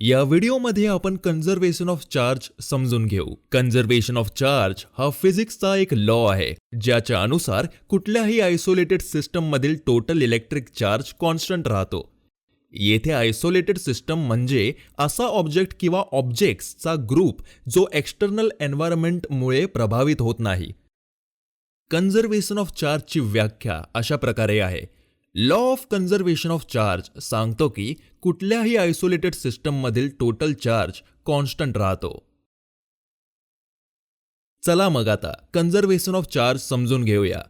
या व्हिडिओमध्ये आपण कन्झर्वेशन ऑफ चार्ज समजून घेऊ. कन्झर्वेशन ऑफ चार्ज हा फिजिक्सचा एक लॉ आहे ज्याच्या अनुसार कुठल्याही आयसोलेटेड सिस्टममधील टोटल इलेक्ट्रिक चार्ज कॉन्स्टंट राहतो. येथे आयसोलेटेड सिस्टम म्हणजे असा ऑब्जेक्ट किंवा ऑब्जेक्ट्सचा ग्रुप जो एक्स्टर्नल एन्व्हायरमेंटमुळे प्रभावित होत नाही. कन्झर्वेशन ऑफ चार्जची व्याख्या अशा प्रकारे आहे. Law of conservation of charge सांगतो की कुठल्याही आयसोलेटेड सिस्टममधील टोटल चार्ज कॉन्स्टंट राहतो. चला मग आता कन्झर्वेशन ऑफ़ चार्ज समजून घेऊया.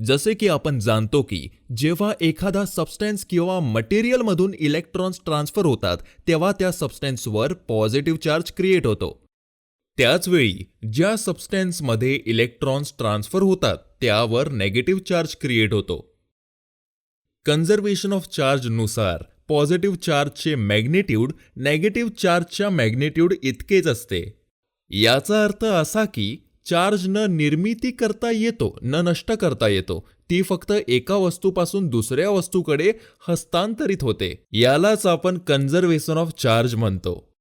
जसे की आपण जाणतो की जेव्हा एखादा सबस्टन्स किंवा मटेरियलमधून इलेक्ट्रॉन्स ट्रान्सफर होतात, तेव्हा त्या सबस्टन्सवर पॉझिटिव्ह चार्ज क्रिएट होतो. त्याचवेळी ज्या सबस्टन्समध्ये इलेक्ट्रॉन्स ट्रान्सफर होतात, त्यावर नेगेटिव्ह चार्ज क्रिएट होतो. कन्झर्वेशन ऑफ चार्जनुसार पॉझिटिव्ह चार्जचे मॅग्नेट्यूड नेगेटिव्ह चार्जच्या मॅग्नेट्यूड इतकेच असते. याचा अर्थ असा की चार्ज न निर्मिती करता येतो न नष्ट करता येतो ती फक्त एका वस्तूपासून दुसऱ्या वस्तूकडे हस्तांतरित होते. यालाच आपण कन्झर्वेशन ऑफ चार्ज म्हणतो.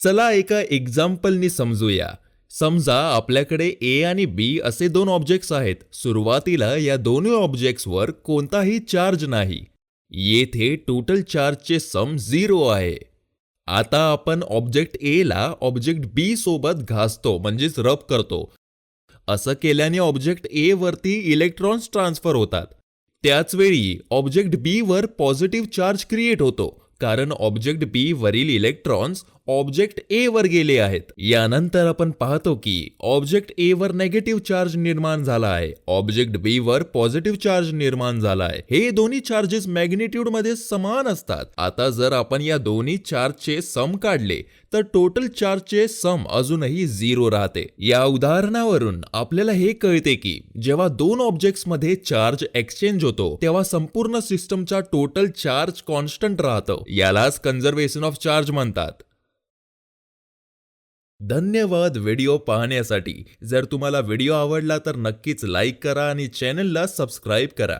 चला एका एक्झाम्पलनी समजूया. समजा आपल्याकडे ए आणि बी असे दोन ऑब्जेक्ट्स आहेत सुरुवातीला या दोन्ही ऑब्जेक्ट्सवर कोणताही चार्ज नाही. येथे टोटल चार्जचे सम झिरो आहे. आता आपण ऑब्जेक्ट ए ला ऑब्जेक्ट बी सोबत घासतो म्हणजेच रब करतो. असं केल्याने ऑब्जेक्ट ए वरती इलेक्ट्रॉन्स ट्रान्सफर होतात. त्याचवेळी ऑब्जेक्ट बी वर पॉझिटिव्ह चार्ज क्रिएट होतो कारण ऑब्जेक्ट बी वरील इलेक्ट्रॉन्स ऑब्जेक्ट ए वर गेले आहेत. यानंतर आपण पाहतो की ऑब्जेक्ट ए वर नेगेटिव्ह चार्ज निर्माण झाला आहे. ऑब्जेक्ट बी वर पॉझिटिव्ह चार्ज निर्माण झाला आहे. हे दोन्ही चार्जेस मॅग्निट्यूडमध्ये समान असतात. आता जर आपण या दोन्ही चार्जचे सम काढले तर टोटल चार्जचे सम अजूनही झिरो राहते. या उदाहरणावरून आपल्याला हे कळते की जेव्हा दोन ऑब्जेक्ट्समध्ये चार्ज एक्सचेंज होतो तेव्हा संपूर्ण सिस्टमचा टोटल चार्ज कॉन्स्टंट राहतो. यालाच कन्झर्वेशन ऑफ चार्ज म्हणतात. धन्यवाद व्हिडिओ पाहण्यासाठी. जर तुम्हाला व्हिडिओ आवडला तर नक्कीच लाईक करा आणि चॅनलला सबस्क्राईब करा.